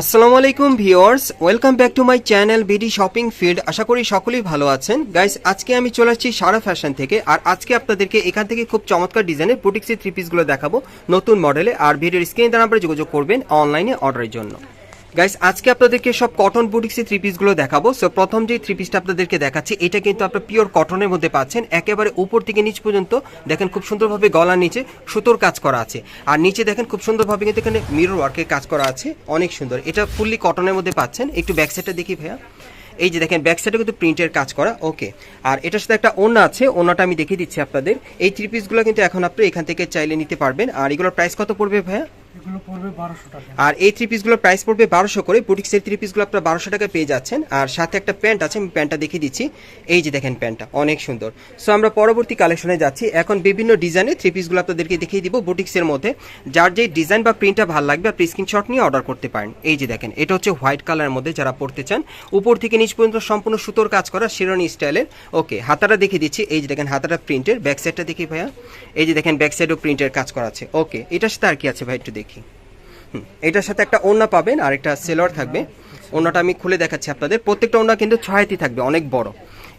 আসসালামু আলাইকুম viewers welcome back to my channel BD shopping field আশা করি সকলেই ভালো আছেন। গাইস, আজকে আমি চলে আসছি সারা ফ্যাশন থেকে, আর আজকে আপনাদেরকে এখান থেকে খুব চমৎকার ডিজাইনের বুটিক্সের থ্রি পিসগুলো দেখাবো নতুন মডেলে আর ভিডিওর স্ক্রিনে দ্বারা আপনারা যোগাযোগ করবেন অনলাইনে অর্ডারের জন্য। গাইস আজকে আপনাদেরকে সব কটন বুটিক্সের থ্রি পিসগুলো দেখাবো। সো প্রথম যে থ্রি পিসটা আপনাদেরকে দেখাচ্ছি, এটা কিন্তু আপনার পিওর কটনের মধ্যে পাচ্ছেন। একেবারে উপর থেকে নিচ পর্যন্ত, দেখেন খুব সুন্দরভাবে গলার নিচে সুতোর কাজ করা আছে। আর নিচে দেখেন খুব সুন্দরভাবে কিন্তু এখানে মিরর ওয়ার্কের কাজ করা আছে। অনেক সুন্দর। এটা ফুললি কটনের মধ্যে পাচ্ছেন। একটু ব্যাক সাইডটা দেখি ভাইয়া। এই যে দেখেন ব্যাক সাইডে কিন্তু প্রিন্টের কাজ করা ওকে আর এটার সাথে একটা ওড়না আছে, ওড়নাটা আমি দেখিয়ে দিচ্ছি আপনাদের। এই থ্রি পিসগুলো কিন্তু এখন আপনি এখান থেকে চাইলে নিতে পারবেন। আর এগুলোর প্রাইস কত পড়বে ভাইয়া? আর এই থ্রি পিসগুলোর প্রাইস পড়বে বারোশো করে। বুটিক্সের থ্রি পিসগুলো আপনার বারোশো টাকা পেয়ে যাচ্ছেন। আর সাথে একটা প্যান্ট আছে, আমি প্যান্টটা দেখিয়ে দিচ্ছি। এই যে দেখেন প্যান্টটা অনেক সুন্দর। সো আমরা পরবর্তী কালেকশনে যাচ্ছি। এখন বিভিন্ন ডিজাইনের থ্রি পিসগুলো আপনাদেরকে দেখিয়ে দিব বুটিক্সের মধ্যে। যার যে ডিজাইন বা প্রিন্টটা ভালো লাগবে, আপনি স্ক্রিনশট নিয়ে অর্ডার করতে পারেন। এই যে দেখেন, এটা হচ্ছে হোয়াইট কালারের মধ্যে যারা পড়তে চান। উপর থেকে নিচ পর্যন্ত সম্পূর্ণ সুতোর কাজ করা শিরোনি স্টাইলের ওকে হাতাটা দেখিয়ে দিচ্ছি। এই যে দেখেন, হাতাটা প্রিন্টের ব্যাক সাইডটা দেখি ভাইয়া। এই যে দেখেন ব্যাক সাইডও প্রিন্টের কাজ করা আছে। ওকে এটার সাথে আর কি আছে ভাই একটু দেখি। হুম, এটার সাথে একটা ওড়না পাবেন আর একটা সেলর থাকবে। ওড়নাটা আমি খুলে দেখাচ্ছি আপনাদের। প্রত্যেকটা ওড়না কিন্তু ছয়াতি থাকবে অনেক বড়।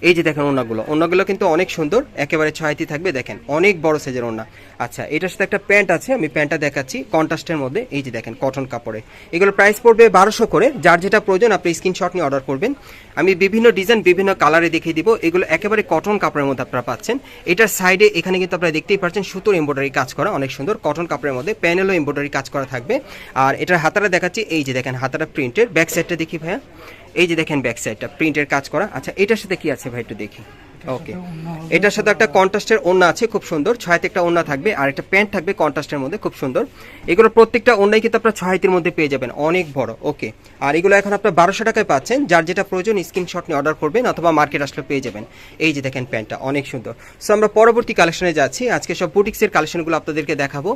এই যে দেখেন ওড়নাগুলো ওড়নাগুলো কিন্তু অনেক সুন্দর, একেবারে ছয়াতি থাকবে, দেখেন, অনেক বড় সাইজের ওড়না। আচ্ছা এটার সাথে একটা প্যান্ট আছে, আমি প্যান্টটা দেখাচ্ছি, কন্ট্রাস্টের মধ্যে, এই যে দেখেন কটন কাপড়ে। এগুলো প্রাইস পড়বে বারোশো করে, যার যেটা প্রয়োজন, আপনি স্ক্রিনশট নিয়ে অর্ডার করবেন। আমি বিভিন্ন ডিজাইন বিভিন্ন কালারে দেখিয়ে দিব, এগুলো একেবারে কটন কাপড়ের মধ্যে আপনারা পাচ্ছেন। এটার সাইডে এখানে কিন্তু আপনারা দেখতেই পাচ্ছেন, সুতোর এমব্রয়ডারি কাজ করা, অনেক সুন্দর কটন কাপড়ের মধ্যে প্যানেলও এমব্রয়ডারি কাজ করা থাকবে। আর এটার হাতাটা দেখাচ্ছি, এই যে দেখেন, হাতাটা প্রিন্টের ব্যাক সাইডটা দেখি ভাইয়া। এই যে দেখেন ব্যাক সাইডটা প্রিন্টের কাজ করা। আচ্ছা এটার সাথে কি আছে ভাই একটু দেখি। ওকে এটার সাথে একটা কন্ট্রাস্টের ওড়না আছে, খুব সুন্দর। ছয়তে একটা ওড়না থাকবে, আর একটা প্যান্ট থাকবে কন্ট্রাস্টের মধ্যে, খুব সুন্দর। এগুলো প্রত্যেকটা ওড়নাই কিন্তু আপনার ছয়তির মধ্যে পেয়ে যাবেন, অনেক বড়। ওকে আর এগুলো এখন আপনার বারোশো টাকায় পাচ্ছেন, যার যেটা প্রয়োজন স্ক্রিনশট নিয়ে অর্ডার করবেন, অথবা মার্কেট আসলে পেয়ে যাবেন। এই যে দেখেন প্যান্টটা, অনেক সুন্দর। সো আমরা পরবর্তী কালেকশনে যাচ্ছি। আজকে সব বুটিক্সের কালেকশনগুলো আপনাদেরকে দেখাবো।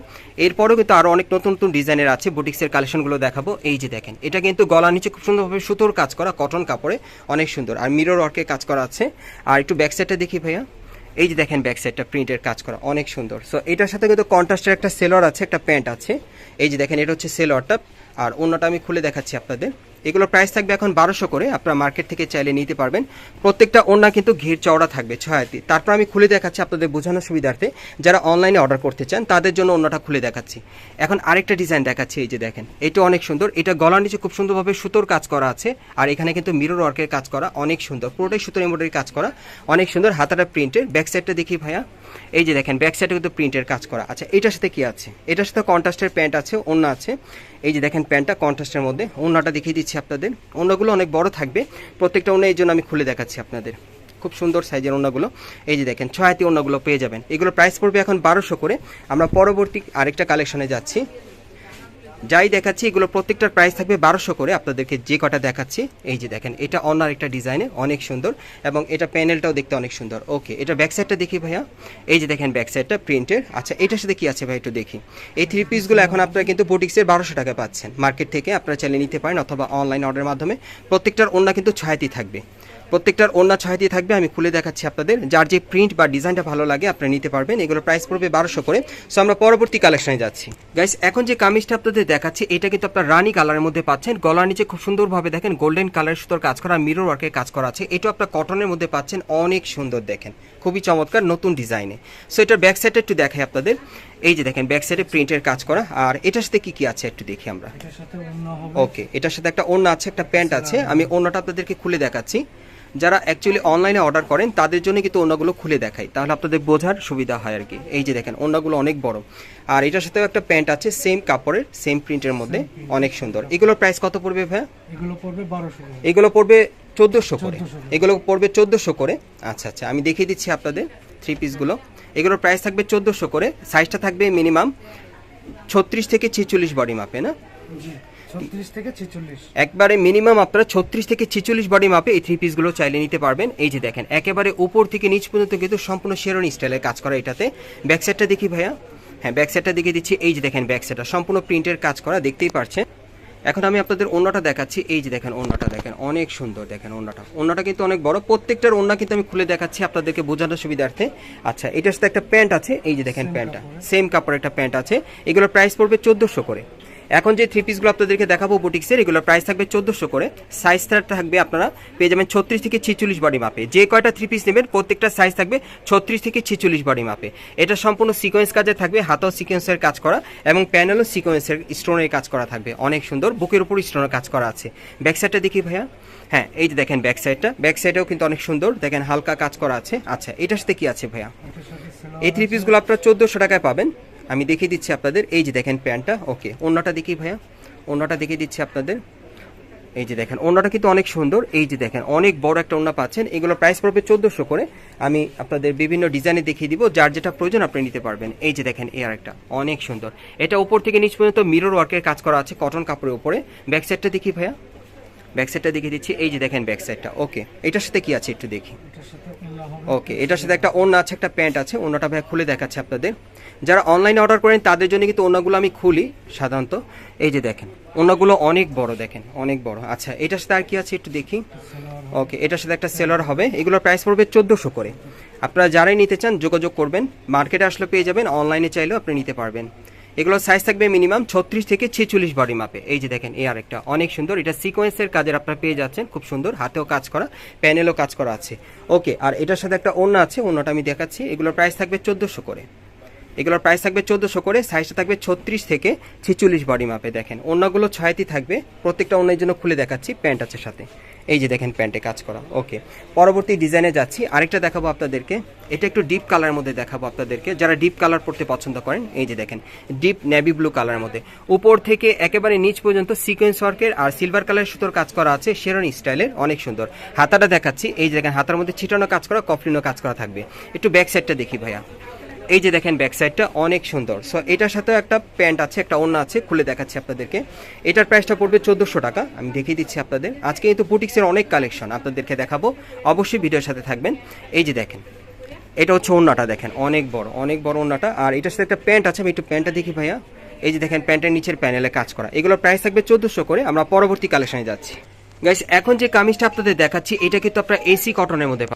এরপরেও কিন্তু আরও অনেক নতুন নতুন ডিজাইনের আছে বুটিক্সের কালেকশনগুলো দেখাবো। এই যে দেখেন, এটা কিন্তু গলা নিচে খুব সুন্দরভাবে সুতোর কাজ করা কটন কাপড়ে, অনেক সুন্দর। আর মিরর ওয়ার্কের কাজ করা আছে। আর একটু ব্যাক সাইডটা দেখি ভাইয়া। এই যে দেখেন ব্যাক সাইডটা প্রিন্টের কাজ করা, অনেক সুন্দর। সো এটার সাথে কিন্তু কন্ট্রাস্টের একটা সেলর আছে, একটা প্যান্ট আছে। এই যে দেখেন, এটা হচ্ছে সেলরটা আর অন্যটা আমি খুলে দেখাচ্ছি আপনাদের। এগুলোর প্রাইস থাকবে এখন বারোশো করে। আপনারা মার্কেট থেকে চাইলে নিতে পারবেন। প্রত্যেকটা ওড়না কিন্তু ঘির চওড়া থাকবে, ছয়াতি। তারপর আমি খুলে দেখাচ্ছি আপনাদের বোঝানোর সুবিধার্থে। যারা অনলাইনে অর্ডার করতে চান, তাদের জন্য অন্যটা খুলে দেখাচ্ছি। এখন আরেকটা ডিজাইন দেখাচ্ছি, এই যে দেখেন। এটা অনেক সুন্দর। এটা গলার নিচে খুব সুন্দরভাবে সুতোর কাজ করা আছে। আর এখানে কিন্তু মিরর ওয়ার্কের কাজ করা অনেক সুন্দর। পুরোটাই সুতোর এমব্রয়ডারি কাজ করা। অনেক সুন্দর। হাতাটা প্রিন্টের ব্যাক সাইডটা দেখি ভাইয়া। এই যে দেখেন ব্যাক সাইডে কিন্তু প্রিন্টের কাজ করা। আচ্ছা এটার সাথে কি আছে? এটার সাথে কন্ট্রাস্টের প্যান্ট আছে অন্য আছে। এই যে দেখেন প্যান্টটা কন্ট্রাস্টের মধ্যে অন্যটা দেখিয়ে দিচ্ছি আপনাদের। অন্যগুলো অনেক বড় থাকবে, প্রত্যেকটা অন্য এই জন্য আমি খুলে দেখাচ্ছি আপনাদের। খুব সুন্দর সাইজের অন্যগুলো এই যে দেখেন, ছয় হাতি অন্যগুলো পেয়ে যাবেন। এগুলো প্রাইস পড়বে এখন বারোশো করে। আমরা পরবর্তী আরেকটা কালেকশনে যাচ্ছি। যাই দেখাচ্ছি, এগুলো প্রত্যেকটার প্রাইস থাকবে বারোশো করে। আপনাদেরকে যে কটা দেখাচ্ছি, এই যে দেখেন, এটা অন্য একটা ডিজাইনে অনেক সুন্দর। এবং এটা প্যানেলটাও দেখতে অনেক সুন্দর। ওকে এটা ব্যাক সাইডটা দেখি ভাইয়া। এই যে দেখেন ব্যাক সাইডটা প্রিন্টের আচ্ছা এটার সাথে কি আছে ভাই একটু দেখি। এই থ্রি পিসগুলো এখন আপনারা কিন্তু বুটিক্সের বারোশো টাকা পাচ্ছেন। মার্কেট থেকে আপনারা চালিয়ে নিতে পারেন অথবা অনলাইন অর্ডারের মাধ্যমে। প্রত্যেকটার অন্য কিন্তু ছায়াতি থাকবে। প্রত্যেকটার অন্য ছয় দিয়ে থাকবে আমি খুলে দেখাচ্ছি আপনাদের। যার যে প্রিন্ট বা ডিজাইনটা ভালো লাগে আপনারা নিতে পারবেন। এগুলো প্রাইস পড়বে বারোশো করে। সো আমরা পরবর্তী কালেকশনে যাচ্ছি। গাইস এখন যে কামিজটা আপনাদের দেখাচ্ছি এটা কিন্তু আপনার রানি কালারের মধ্যে পাচ্ছেন। গলার নিচে খুব সুন্দরভাবে দেখেন গোল্ডেন কালারের সুতোর কাজ করা মিরর ওয়ার্কের কাজ করা আছে। এটা আপনার কটনের মধ্যে পাচ্ছেন অনেক সুন্দর দেখেন। খুবই চমৎকার নতুন ডিজাইনে সো এটার ব্যাক সাইডটা একটু দেখাই আপনাদের। এই যে দেখেন ব্যাক সাইডে প্রিন্টের কাজ করা। আর এটার সাথে কি কি আছে একটু দেখি আমরা? ওকে এটার সাথে একটা ওড়না আছে একটা প্যান্ট আছে। আমি ওড়নাটা আপনাদেরকে খুলে দেখাচ্ছি। যারা অ্যাকচুয়ালি অনলাইনে অর্ডার করেন তাদের জন্য কিন্তু ওড়নাগুলো খুলে দেখাই। তাহলে আপনাদের বোঝার সুবিধা হয় আর কি। এই যে দেখেন ওড়নাগুলো অনেক বড়। আর এটার সাথেও একটা প্যান্ট আছে সেম কাপড়ের সেম প্রিন্টের মধ্যে অনেক সুন্দর। এগুলোর প্রাইস কত পড়বে ভাইয়া? এগুলো পড়বে বারোশো এগুলো পড়বে চোদ্দোশো করে। এগুলো পড়বে চোদ্দোশো করে। আচ্ছা আচ্ছা আমি দেখিয়ে দিচ্ছি আপনাদের থ্রি পিসগুলো এগুলোর প্রাইস থাকবে চোদ্দোশো করে। সাইজটা থাকবে মিনিমাম ছত্রিশ থেকে ছেচল্লিশ বডি মাপে না? থেকে একবারে মিনিমাম আপনারা ছত্রিশ থেকে ছেচল্লিশ বডি মাপে এই থ্রি পিসগুলো চাইলে নিতে পারবেন। এই যে দেখেন একেবারে উপর থেকে নিচ পর্যন্ত কিন্তু সম্পূর্ণ শেরনি স্টাইলের কাজ করা এটাতে। ব্যাক সাইডটা দেখি ভাইয়া। হ্যাঁ ব্যাক সাইডটা দেখিয়ে দিচ্ছি। এই যে দেখেন ব্যাক সাইডটা সম্পূর্ণ প্রিন্টের কাজ করা দেখতেই পারছেন। এখন আমি আপনাদের অন্যটা দেখাচ্ছি। এই যে দেখেন অন্যটা দেখেন অনেক সুন্দর দেখেন অন্যটা অন্যটা কিন্তু অনেক বড়। প্রত্যেকটার অন্য কিন্তু আমি খুলে দেখাচ্ছি আপনাদেরকে বোঝানোর সুবিধার্থে। আচ্ছা এটার সাথে একটা প্যান্ট আছে। এই যে দেখেন প্যান্টটা সেম কাপড়ের। একটা প্যান্ট আছে। এগুলোর প্রাইস পড়বে চোদ্দোশো করে। এখন যে থ্রি পিসগুলো আপনাদেরকে দেখাবো বুটিক্সের এগুলোর প্রাইস থাকবে চোদ্দোশো করে। সাইজটা থাকবে আপনারা পেয়ে যাবেন ছত্রিশ থেকে ছিচল্লিশ বডি মাপে যে কয়টা থ্রি পিস নেবেন, প্রত্যেকটা সাইজ থাকবে ছত্রিশ থেকে ছিচল্লিশ বডি মাপে এটা সম্পূর্ণ সিকোয়েন্স কাজে থাকবে, হাতাও সিকোয়েন্সের কাজ করা এবং প্যানেলও সিকোয়েন্সের স্টোনের কাজ করা থাকবে। অনেক সুন্দর, বুকের উপর স্টোনের কাজ করা আছে। ব্যাক সাইডটা দেখি ভাইয়া। হ্যাঁ এই যে দেখেন ব্যাক সাইডটা ব্যাক সাইডেও কিন্তু অনেক সুন্দর, দেখেন হালকা কাজ করা আছে। আচ্ছা এটার সাথে কি আছে ভাইয়া? এই থ্রি পিসগুলো আপনারা চোদ্দোশো টাকায় পাবেন। আমি দেখিয়ে দিচ্ছি আপনাদের এই যে দেখেন প্যান্টটা ওকে অন্যটা দেখি ভাইয়া অন্যটা দেখিয়ে দিচ্ছি আপনাদের এই যে দেখেন অন্যটা কিন্তু অনেক সুন্দর এই যে দেখেন অনেক বড় একটা ওন্না পাচ্ছেন এগুলো প্রাইস পড়বে চোদ্দোশো করে আমি আপনাদের বিভিন্ন ডিজাইনে দেখিয়ে দিব যার যেটা প্রয়োজন আপনি নিতে পারবেন এই যে দেখেন এই আরেকটা অনেক সুন্দর এটা উপর থেকে নিচ পর্যন্ত মিরর ওয়ার্কের কাজ করা আছে কটন কাপড়ের উপরে ব্যাক সাইডটা দেখি ভাইয়া ব্যাক সাইডটা দেখিয়ে দিচ্ছি এই যে দেখেন ব্যাক সাইডটা ওকে এটার সাথে কি আছে একটু দেখি ওকে এটার সাথে একটা ওড়না আছে একটা প্যান্ট আছে ওড়নাটা ভাইয়া খুলে দেখাচ্ছে আপনাদের যারা অনলাইনে অর্ডার করেন, তাদের জন্য কিন্তু ওড়নাগুলো আমি খুলি সাধারণত। এই যে দেখেন ওড়নাগুলো অনেক বড় দেখেন, অনেক বড়। আচ্ছা এটার সাথে আর কি আছে একটু দেখি? ওকে এটার সাথে একটা সেলার হবে। এগুলোর প্রাইস পড়বে চোদ্দোশো করে। আপনারা যারাই নিতে চান, যোগাযোগ করবেন। মার্কেটে আসলে পেয়ে যাবেন অনলাইনে চাইলেও আপনি নিতে পারবেন। এগুলোর সাইজ থাকবে মিনিমাম ছত্রিশ থেকে ছেচল্লিশ বডি মাপে এই যে দেখেন, এই আরেকটা, অনেক সুন্দর। এটা সিকোয়েন্সের কাজের আপনারা পেয়ে যাচ্ছেন, খুব সুন্দর। হাতেও কাজ করা প্যানেলও কাজ করা আছে। ওকে আর এটার সাথে একটা ওড়না আছে, ওড়নাটা আমি দেখাচ্ছি। এগুলোর প্রাইস থাকবে চোদ্দোশো করে। এগুলোর প্রাইস থাকবে চোদ্দোশো করে সাইজটা থাকবে ছত্রিশ থেকে ছেচল্লিশ বডি মাপে দেখেন। অন্যগুলো ছয়টি থাকবে, প্রত্যেকটা অন্যের জন্য খুলে দেখাচ্ছি প্যান্ট আছে সাথে। এই যে দেখেন প্যান্টে কাজ করা ওকে পরবর্তী ডিজাইনে যাচ্ছি, আরেকটা দেখাবো আপনাদেরকে। এটা একটু ডিপ কালার মধ্যে দেখাবো আপনাদেরকে, যারা ডিপ কালার পড়তে পছন্দ করেন, এই যে দেখেন ডিপ নেভি ব্লু কালার মধ্যে। উপর থেকে একেবারে নিচ পর্যন্ত সিকোয়েন্স ওয়ার্কের আর সিলভার কালারের সুতোর কাজ করা আছে শেরন স্টাইলের অনেক সুন্দর। হাতাটা দেখাচ্ছি, এই যে দেখেন, হাতার মধ্যে ছিটানো কাজ করা কফলিনো কাজ করা থাকবে। একটু ব্যাক সাইডটা দেখি ভাইয়া। এই যে দেখেন ব্যাক সাইডটা অনেক সুন্দর। সো এটার সাথেও একটা প্যান্ট আছে, একটা অন্য আছে, খুলে দেখাচ্ছি আপনাদেরকে। এটার প্রাইসটা পড়বে চোদ্দোশো টাকা। আমি দেখিয়ে দিচ্ছি আপনাদের। আজকে কিন্তু বুটিক্সের অনেক কালেকশন আপনাদেরকে দেখাবো। অবশ্যই ভিডিওর সাথে থাকবেন। এই যে দেখেন, এটা হচ্ছে ওন্নাটা দেখেন, অনেক বড় অনেক বড় ওন্নাটা আর এটার সাথে একটা প্যান্ট আছে, আমি একটু প্যান্টটা দেখি ভাইয়া। এই যে দেখেন প্যান্টের নিচের প্যানেলে কাজ করা। এগুলোর প্রাইস থাকবে চোদ্দোশো করে। আমরা পরবর্তী কালেকশনে যাচ্ছি। গাইস এখন যে কামিজটা আপনাদের দেখাচ্ছি, এটা কিন্তু আপনারা এসি কটনের মধ্যে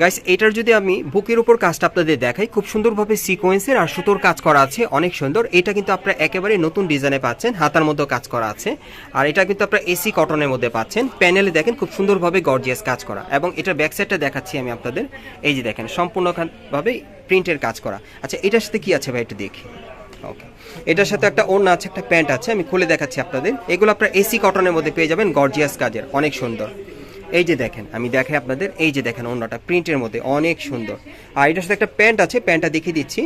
গাইস এটার যদি আমি বুকের উপর কাজটা আপনাদের দেখাই, খুব সুন্দরভাবে সিকোয়েন্সের আর সুতোর কাজ করা আছে, অনেক সুন্দর। এটা কিন্তু আপনারা একেবারে নতুন ডিজাইনে পাচ্ছেন, হাতার মধ্যে কাজ করা আছে। আর এটা কিন্তু আপনারা এসি কটনের মধ্যে পাচ্ছেন। প্যানেলে দেখেন খুব সুন্দরভাবে গর্জিয়াস কাজ করা। এবং এটার ব্যাক সাইডটা দেখাচ্ছি আমি আপনাদের। এই যে দেখেন, সম্পূর্ণভাবে প্রিন্টের কাজ করা। আচ্ছা এটার সাথে কি আছে ভাই একটু দেখি? ওকে এটার সাথে একটা ওড়না আছে, একটা প্যান্ট আছে, আমি খুলে দেখাচ্ছি আপনাদের। এগুলো আপনারা এসি কটনের মধ্যে পেয়ে যাবেন গর্জিয়াস কাজের, অনেক সুন্দর। এই যে দেখেন আমি দেখাই আপনাদের এই যে দেখেন অন্যটা প্রিন্টের মধ্যে অনেক সুন্দর। আর এটার সাথে একটা প্যান্ট আছে প্যান্টটা দেখিয়ে দিচ্ছি।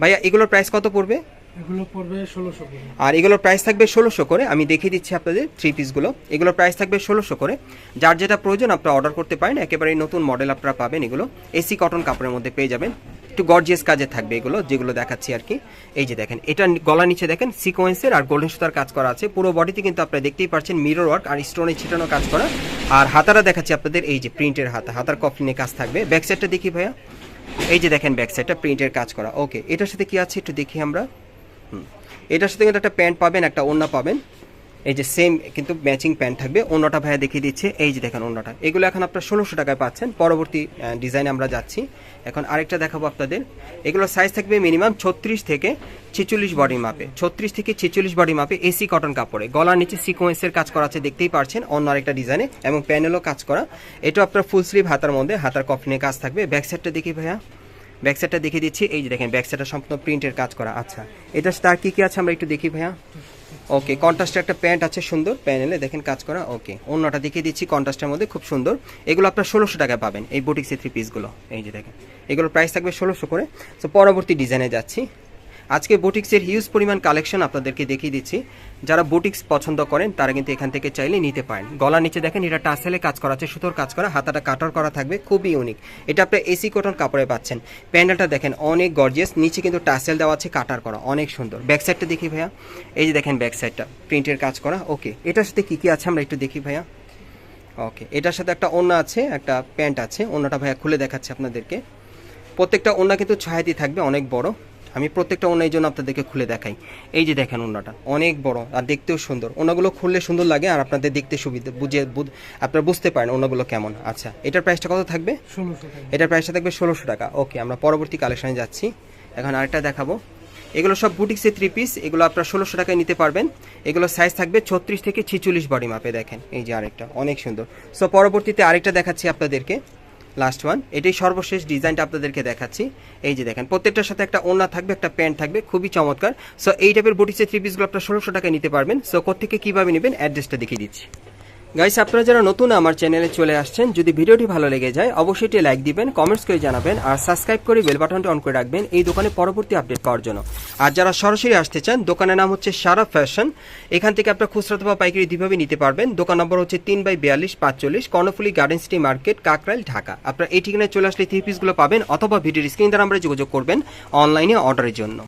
ভাইয়া এগুলোর প্রাইস কত পড়বে? এগুলো পড়বে ষোলোশো আর এগুলোর প্রাইস থাকবে ষোলোশো করে। আমি দেখিয়ে দিচ্ছি আপনাদের থ্রি পিসগুলো এগুলোর প্রাইস থাকবে ষোলোশো করে। যার যেটা প্রয়োজন আপনারা অর্ডার করতে পারেন। একেবারে নতুন মডেল আপনারা পাবেন এগুলো। এসি কটন কাপড়ের মধ্যে পেয়ে যাবেন। একটু গর্জিয়াস কাজে থাকবে এগুলো, যেগুলো দেখাচ্ছি আর কি। এই যে দেখেন এটা গলা নিচে দেখেন সিকোয়েন্সের আর গোল্ডেন সুতার কাজ করা আছে। পুরো বডিতে কিন্তু আপনারা দেখতেই পাচ্ছেন মিরর ওয়ার্ক আর স্টোনে ছিটানো কাজ করা। আর হাতারা দেখাচ্ছি আপনাদের, এই যে প্রিন্টের হাতা, হাতার কফলিনে কাজ থাকবে। ব্যাক সাইডটা দেখি ভাইয়া। এই যে দেখেন ব্যাক সাইডটা প্রিন্টের কাজ করা। ওকে এটার সাথে কি আছে একটু দেখি আমরা। হুম। এটার সাথে কিন্তু একটা প্যান্ট পাবেন, একটা ওড়না পাবেন। এই যে সেম কিন্তু ম্যাচিং প্যান্ট থাকবে। অন্যটা ভাইয়া দেখিয়ে দিচ্ছে। এই যে দেখেন অন্যটা। এগুলো এখন আপনার ষোলোশো টাকায় পাচ্ছেন। পরবর্তী ডিজাইনে আমরা যাচ্ছি। এখন আরেকটা দেখাবো আপনাদের। এগুলোর সাইজ থাকবে মিনিমাম ছত্রিশ থেকে ছেচল্লিশ বডি মাপে ছত্রিশ থেকে ছেচল্লিশ বডি মাপে এসি কটন কাপড়ে। গলার নিচে সিকোয়েন্সের কাজ করা আছে, দেখতেই পারছেন। অন্য আরেকটা ডিজাইনে এবং প্যানেলও কাজ করা। এটা আপনার ফুল স্লিভ হাতার মধ্যে। হাতার কফিনে কাজ থাকবে। ব্যাক সাইডটা দেখি ভাইয়া। ব্যাক সাইডটা দেখিয়ে দিচ্ছি। এই যে দেখেন ব্যাক সাইডটা সম্পূর্ণ প্রিন্টের কাজ করা। আচ্ছা এটা তার কী কি কি আছে আমরা একটু দেখি ভাইয়া। ওকে কন্ট্রাস্টের একটা প্যান্ট আছে সুন্দর, প্যানেলে দেখেন কাজ করা ওকে অন্যটা দেখিয়ে দিচ্ছি কন্ট্রাস্টের মধ্যে খুব সুন্দর। এগুলো আপনার ষোলোশো টাকায় পাবেন, এই বুটিক্সের থ্রি পিসগুলো এই যে দেখেন, এগুলোর প্রাইস থাকবে ষোলোশো করে। তো পরবর্তী ডিজাইনে যাচ্ছি। আজকে বুটিক্সের হিউজ পরিমাণ কালেকশন আপনাদেরকে দেখিয়ে দিচ্ছি। যারা বুটিক্স পছন্দ করেন, তারা কিন্তু এখান থেকে চাইলে নিতে পারেন। গলার নিচে দেখেন, এটা টাসেলে কাজ করা আছে, সুতোর কাজ করা, হাতাটা কাটার করা থাকবে, খুবই ইউনিক এটা আপনি এসি কটন কাপড়ে পাচ্ছেন। প্যান্ডেলটা দেখেন, অনেক গর্জিয়াস নিচে কিন্তু টাসেল দেওয়া আছে, কাটার করা, অনেক সুন্দর। ব্যাক সাইডটা দেখি ভাইয়া। এই যে দেখেন ব্যাক সাইডটা প্রিন্টের কাজ করা ওকে এটার সাথে কী কী আছে আমরা একটু দেখি ভাইয়া। ওকে এটার সাথে একটা ওড়না আছে, একটা প্যান্ট আছে, ওড়নাটা ভাইয়া খুলে দেখাচ্ছে আপনাদেরকে। প্রত্যেকটা ওড়না কিন্তু ছায়াতি থাকবে, অনেক বড়। আমি প্রত্যেকটা ওড়না এই জন্য আপনাদেরকে খুলে দেখাই। এই যে দেখেন ওড়নাটা অনেক বড় আর দেখতেও সুন্দর। ওড়নাগুলো খুললে সুন্দর লাগে আর আপনাদের দেখতে সুবিধা বুঝে আপনারা বুঝতে পারেন ওড়নাগুলো কেমন। আচ্ছা এটার প্রাইসটা কত থাকবে? এটার প্রাইসটা থাকবে ষোলোশো টাকা। ওকে আমরা পরবর্তী কালেকশনে যাচ্ছি। এখন আরেকটা দেখাবো। এগুলো সব বুটিক্সের থ্রি পিস এগুলো আপনার ষোলোশো টাকায় নিতে পারবেন। এগুলো সাইজ থাকবে ছত্রিশ থেকে ছিচল্লিশ বডি মাপে দেখেন। এই যে আরেকটা অনেক সুন্দর। সো পরবর্তীতে আরেকটা দেখাচ্ছি আপনাদেরকে। লাস্ট ওয়ান এটাই সর্বশেষ ডিজাইনটা আপনাদেরকে দেখাচ্ছি। এই যে দেখেন, প্রত্যেকটার সাথে একটা ওড়না থাকবে, একটা প্যান্ট থাকবে, খুবই চমৎকার। সো এই টাইপের বটিসে থ্রি পিসগুলো আপনার ষোলোশো টাকায় নিতে পারবেন। সো কোথেকে কীভাবে নেবেন অ্যাড্রেসটা দেখিয়ে দিচ্ছি। গাইস আপনারা যারা নতুন আমার চ্যানেলে চলে আসছেন, যদি ভিডিওটি ভালো লেগে যায়, অবশ্যই এটি লাইক দিবেন কমেন্টস করে জানাবেন, আর সাবস্ক্রাইব করে বেল বাটনটি অন করে রাখবেন এই দোকানে পরবর্তী আপডেট পাওয়ার জন্য। আর যারা সরাসরি আসতে চান, দোকানের নাম হচ্ছে সারা ফ্যাশন। এখান থেকে আপনার খুচরা অথবা পাইকারি দুইভাবে নিতে পারবেন। দোকান নম্বর হচ্ছে তিন বাই বিয়াল্লিশ, পাঁচচল্লিশ, Karnaphuli garden city market Kakrail, Dhaka. আপনার এই ঠিকানায় চলে আসলে থ্রি পিসগুলো পাবেন, অথবা ভিডিওর স্ক্রিন দ্বারা আমরা যোগাযোগ করবেন অনলাইনে অর্ডারের জন্য।